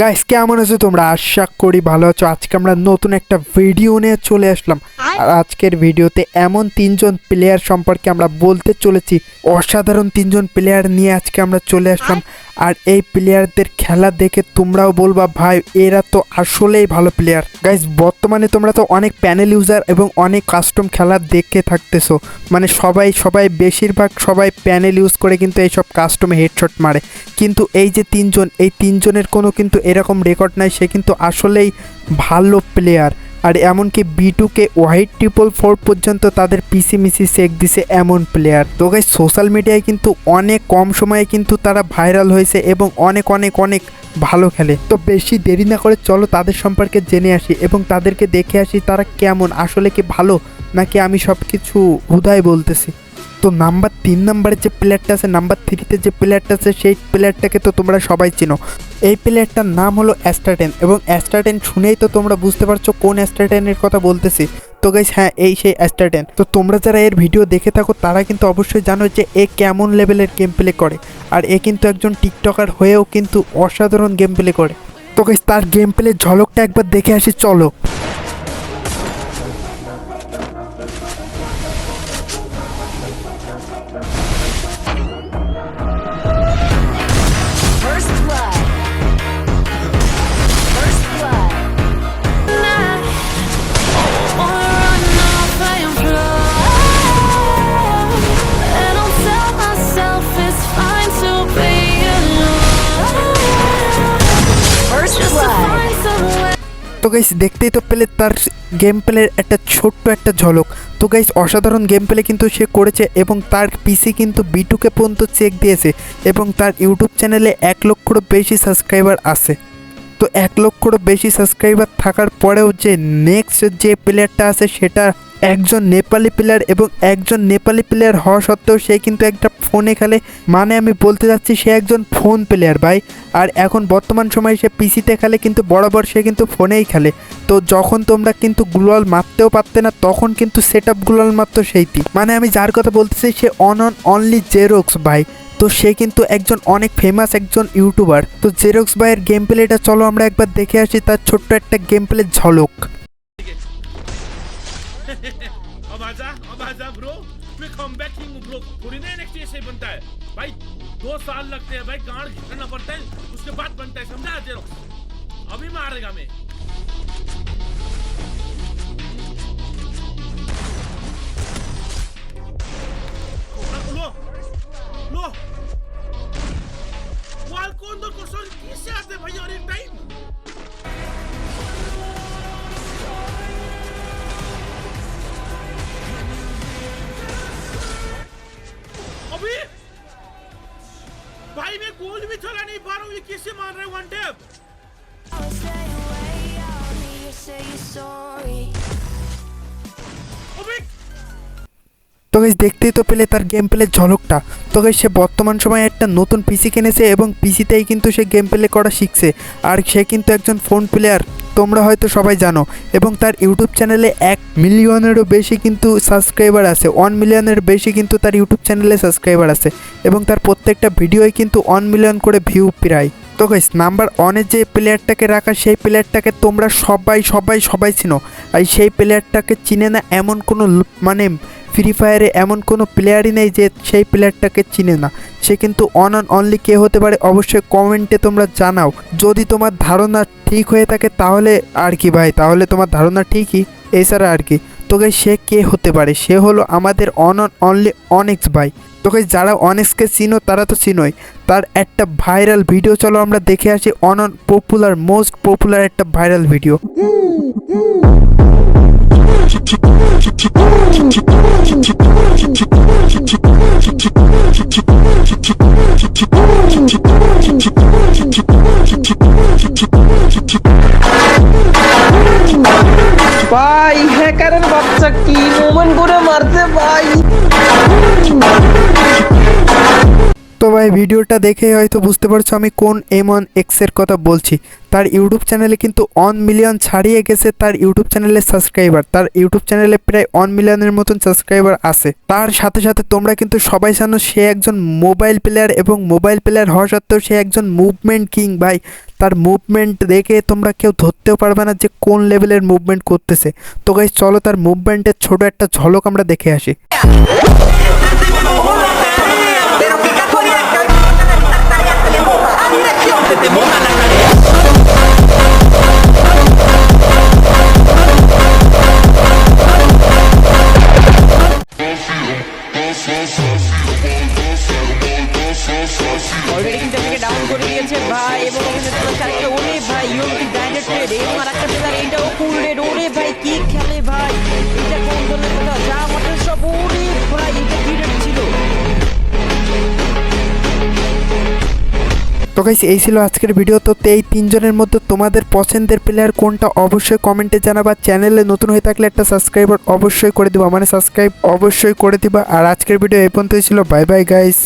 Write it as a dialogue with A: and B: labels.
A: Guys কেমন আছো তোমরা? আশা করি ভালো আছো। আজকে আমরা নতুন একটা ভিডিও নিয়ে চলে আসলাম। আর আজকের ভিডিওতে এমন তিনজন প্লেয়ার সম্পর্কে আমরা বলতে চলেছি। অসাধারণ তিনজন প্লেয়ার নিয়ে আজকে আমরা চলে আসলাম। আর এই প্লেয়ারদের খেলা দেখে তোমরাও বলবা, ভাই, এরা তো আসলেই ভালো প্লেয়ার গাইস বর্তমানে তোমরা তো অনেক প্যানেল ইউজার এবং অনেক কাস্টম খেলা দেখে থাকতেছো। মানে সবাই সবাই বেশিরভাগ সবাই প্যানেল ইউজ করে কিন্তু এইসব কাস্টমে হেডশট মারে। কিন্তু এই যে তিনজন, এই তিনজনের কোনো কিন্তু এরকম রেকর্ড নাই, সে কিন্তু আসলেই ভালো প্লেয়ার আর এমনকি বি বিটুকে হোয়াইট ট্রিপল ফোর পর্যন্ত তাদের পিসি মিসি সেক দিছে এমন প্লেয়ার তো গাই সোশ্যাল মিডিয়ায় কিন্তু অনেক কম সময়ে কিন্তু তারা ভাইরাল হয়েছে এবং অনেক অনেক অনেক ভালো খেলে। তো বেশি দেরি না করে চলো তাদের সম্পর্কে জেনে আসি এবং তাদেরকে দেখে আসি তারা কেমন, আসলে কি ভালো, নাকি আমি সব কিছু হুদায় বলতেছি। তো নাম্বার তিন নাম্বারের যে প্লেয়ারটা আছে, নাম্বার থ্রিতে যে প্লেয়ারটা আছে, সেই প্লেয়ারটাকে তো তোমরা সবাই চিনো। এই প্লেয়ারটার নাম হলো অ্যাস্টারটেন এবং অ্যাস্টারটেন শুনেই তো তোমরা বুঝতে পারছ কোন অ্যাস্টারটেনের কথা বলতেছি। তো গাইস হ্যাঁ এই সেই অ্যাস্টারটেন তো তোমরা যারা এর ভিডিও দেখে থাকো, তারা কিন্তু অবশ্যই জানো যে এ কেমন লেভেলের গেম প্লে করে। আর এ কিন্তু একজন টিকটকার হয়েও কিন্তু অসাধারণ গেম প্লে করে। তো গাইস তার গেম প্লে ঝলকটা একবার দেখে আসি, চলো। তো গাইস দেখতেই তো পেলে তার গেম প্লের একটা ছোট্ট একটা ঝলক। তো গাইস অসাধারণ গেম প্লে কিন্তু সে করেছে এবং তার পিসি কিন্তু বিটুকে পর্যন্ত চেক দিয়েছে এবং তার ইউটিউব চ্যানেলে এক লক্ষরও বেশি সাবস্ক্রাইবার আছে। তো এক লক্ষরও বেশি সাবস্ক্রাইবার থাকার পরেও যে নেক্সট যে প্লেয়ারটা আছে সেটা একজন নেপালি প্লেয়ার এবং একজন নেপালি প্লেয়ার হওয়া সত্ত্বেও সে কিন্তু একটা ফোনে খেলে। মানে আমি বলতে যাচ্ছি সে একজন ফোন প্লেয়ার ভাই। আর এখন বর্তমান সময়ে সে পিসিতে খেলে কিন্তু বরাবর সে কিন্তু ফোনেই খেলে। তো যখন তোমরা কিন্তু গ্লোয়াল মারতেও পারতে না, তখন কিন্তু সেট আপ গ্লোয়াল মারতো সেইটি। মানে আমি যার কথা বলতেছি সে অন অন অনলি জেরক্স ভাই। তো সে কিন্তু একজন অনেক ফেমাস একজন ইউটিউবার তো জেরক্স ভাইয়ের গেম প্লেটা চলো আমরা একবার দেখে আসি তার ছোট্ট একটা গেম প্লে ঝলক
B: अब आजा अब आजा ब्रो मैं कमबैक किंग हूँ ब्रो थोड़ी ना नेक्स्ट ऐसे ही बनता है भाई दो साल लगते हैं भाई गांड खींचना पड़ता है उसके बाद बनता है समझा जेरो अभी मारेगा मैं वो Qualcondo को सोल किसे आते भाई और इन टाइम अभी भाई मैं गोल भी चला नहीं पा रहा हूँ ये किसे मार रहे one tap Oh, stay away, I'll hear you say you're sorry.
A: তো গাইস দেখতেই তো পেলে তার গেম প্লের ঝলকটা। তো গাইস সে বর্তমান সময়ে একটা নতুন পিসি কিনেছে এবং পিসিতেই কিন্তু সে গেম প্লে করা শিখছে। আর সে কিন্তু একজন ফোন প্লেয়ার তোমরা হয়তো সবাই জানো। এবং তার ইউটিউব চ্যানেলে এক মিলিয়নেরও বেশি কিন্তু সাবস্ক্রাইবার আছে। ওয়ান মিলিয়নের বেশি কিন্তু তার ইউটিউব চ্যানেলে সাবস্ক্রাইবার আছে। এবং তার প্রত্যেকটা ভিডিওই কিন্তু ওয়ান মিলিয়ন করে ভিউ প্রায়। তো গাইস নাম্বার ওয়ানের যে প্লেয়ারটাকে রাখা, সেই প্লেয়ারটাকে তোমরা সবাই সবাই সবাই চিনো। আর সেই প্লেয়ারটাকে চিনে না এমন কোনো মানে ফ্রি ফায়ারে এমন কোনো প্লেয়ারই নেই যে সেই প্লেয়ারটাকে চিনে না। সে কিন্তু অন অন অনলি কে হতে পারে অবশ্যই কমেন্টে তোমরা জানাও। যদি তোমার ধারণা ঠিক হয়ে থাকে তাহলে আর কি ভাই, তাহলে তোমার ধারণা ঠিকই। এছাড়া আর কি, তোকে সে কে হতে পারে? সে হলো আমাদের অন অন অনলি অনেক্স ভাই। তোকে যারা অনেক্সকে চিনো তারা তো চিনোই। তার একটা ভাইরাল ভিডিও চলো আমরা দেখে আসি on on popular most popular একটা ভাইরাল ভিডিও
C: ভাই হ্যাকারের বাচ্চা কি মোমেন্ট করে মারতে ভাই
A: ভাই, ভিডিওটা দেখে হয়তো বুঝতে পারছ আমি কোন এম অন এক্সের কথা বলছি। তার ইউটিউব চ্যানেলে কিন্তু অন মিলিয়ন ছাড়িয়ে গেছে তার ইউটিউব চ্যানেলের সাবস্ক্রাইবার তার ইউটিউব চ্যানেলে প্রায় অন মিলিয়নের মতন সাবস্ক্রাইবার আছে। তার সাথে সাথে তোমরা কিন্তু সবাই জানো সে একজন মোবাইল প্লেয়ার এবং মোবাইল প্লেয়ার হওয়া সত্ত্বেও সে একজন মুভমেন্ট কিং ভাই। তার মুভমেন্ট দেখে তোমরা কেউ ধরতেও পারবে না যে কোন লেভেলের মুভমেন্ট করতেছে। তো গাইস চলো তার মুভমেন্টের ছোট একটা ঝলক আমরা দেখে আসি।
C: অলরেডি কিন্তু এটাকে ডাউন করে ভাই এবং এখানে ভাই একটা এটাও ফুল রেড
A: তো গাইস এই ছিল আজকের ভিডিও তো এই তিনজনের মধ্যে তোমাদের পছন্দের প্লেয়ার কোনটা অবশ্যই কমেন্টে জানাবা। চ্যানেলে নতুন হয়ে থাকলে একটা সাবস্ক্রাইবার অবশ্যই করে দিবা। মানে সাবস্ক্রাইব অবশ্যই করে দিবা। আর আজকের ভিডিও এই পর্যন্তই ছিল। Bye bye guys